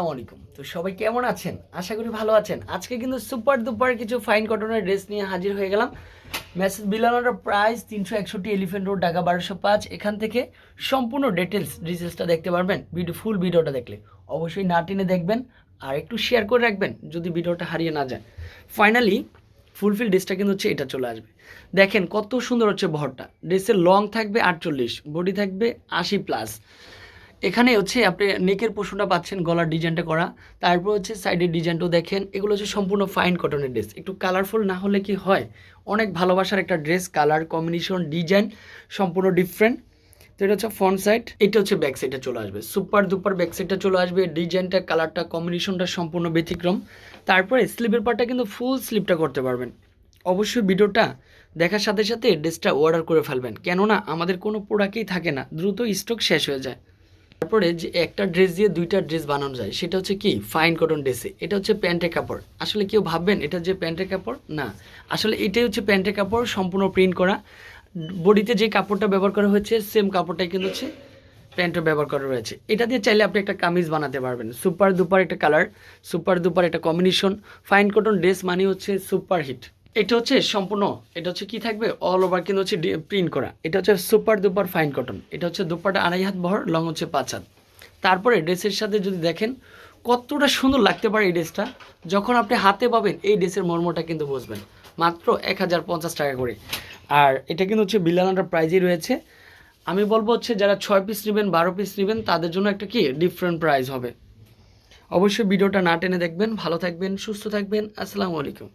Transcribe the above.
আলাইকুম তো সবাই কেমন আছেন? আশা করি ভালো আছেন। আজকে কিন্তু সুপার দুপার কিছু ফাইন কটনের ড্রেস নিয়ে হাজির হয়ে গেলাম। মেসেজ বিলানোটার প্রাইস তিনশো একষট্টি এলিফেন্ট রোড ঢাকা বারোশো পাঁচ। এখান থেকে সম্পূর্ণ ডিটেলস ডিটেলসটা দেখতে পারবেন। ভিডিও ফুল ভিডিওটা দেখলে। অবশ্যই না টেনে দেখবেন আর একটু শেয়ার করে রাখবেন, যদি ভিডিওটা হারিয়ে না যায়। ফাইনালি ফুলফিল ড্রেসটা কিন্তু হচ্ছে এটা চলে আসবে। দেখেন কত সুন্দর হচ্ছে ভরটা ড্রেসের লং থাকবে আটচল্লিশ বডি থাকবে আশি প্লাস এখানে হচ্ছে আপনি নেকের পোষণটা পাচ্ছেন, গলার ডিজাইনটা করা। তারপর হচ্ছে সাইডের ডিজাইনটাও দেখেন। এগুলো হচ্ছে সম্পূর্ণ ফাইন কটনের ড্রেস একটু কালারফুল না হলে কি হয়? অনেক ভালোবাসার একটা ড্রেস কালার কম্বিনেশন ডিজাইন সম্পূর্ণ ডিফারেন্ট তো এটা হচ্ছে ফ্রন্ট সাইড এটা হচ্ছে ব্যাক সাইডটা চলে আসবে। সুপার দুপার ব্যাক সাইডটা চলে আসবে। ডিজাইনটা কালারটা কম্বিনেশনটা সম্পূর্ণ ব্যতিক্রম। তারপরে স্লিপের পার্টটা কিন্তু ফুল স্লিপটা করতে পারবেন। অবশ্যই ভিডিওটা দেখার সাথে সাথে ড্রেসটা অর্ডার করে ফেলবেন। কেননা আমাদের কোনো প্রোডাক্টই থাকে না। দ্রুত স্টক শেষ হয়ে যায়। তারপরে যে একটা ড্রেস দিয়ে দুইটা ড্রেস বানানো যায়, সেটা হচ্ছে কি? ফাইন কটন ড্রেসে এটা হচ্ছে প্যান্টের কাপড়। আসলে কেউ ভাববেন, এটা যে প্যান্টের কাপড়? না। আসলে এটাই হচ্ছে প্যান্টের কাপড়, সম্পূর্ণ প্রিন্ট করা। বডিতে যে কাপড়টা ব্যবহার করা হয়েছে সেম কাপড়টাই কিন্তু হচ্ছে প্যান্টও ব্যবহার করা রয়েছে। এটা দিয়ে চাইলে আপনি একটা কামিজ বানাতে পারবেন। সুপার দুপার একটা কালার সুপার দুপার একটা কম্বিনেশন ফাইন কটন ড্রেস মানে হচ্ছে সুপার হিট এটা হচ্ছে সম্পূর্ণ, এটা হচ্ছে কি থাকবে? অল ওভার কিন্তু হচ্ছে প্রিন্ট করা। এটা হচ্ছে সুপার দুপার ফাইন কটন এটা হচ্ছে দুপারটা আড়াই হাত বহর লং হচ্ছে পাঁচ হাত। তারপরে ড্রেসের সাথে যদি দেখেন, কতটা সুন্দর লাগতে পারে এই ড্রেসটা। যখন আপনি হাতে পাবেন, এই ড্রেসের মর্মটা কিন্তু বুঝবেন। মাত্র এক হাজার পঞ্চাশ টাকা করে। আর এটা কিন্তু হচ্ছে বিলানাটার প্রাইজই রয়েছে। আমি বলব হচ্ছে যারা ছয় পিস নেবেন, বারো পিস নেবেন, তাদের জন্য একটা কি? ডিফারেন্ট প্রাইস হবে। অবশ্যই ভিডিওটা না টেনে দেখবেন। ভালো থাকবেন, সুস্থ থাকবেন। আসসালামু আলাইকুম।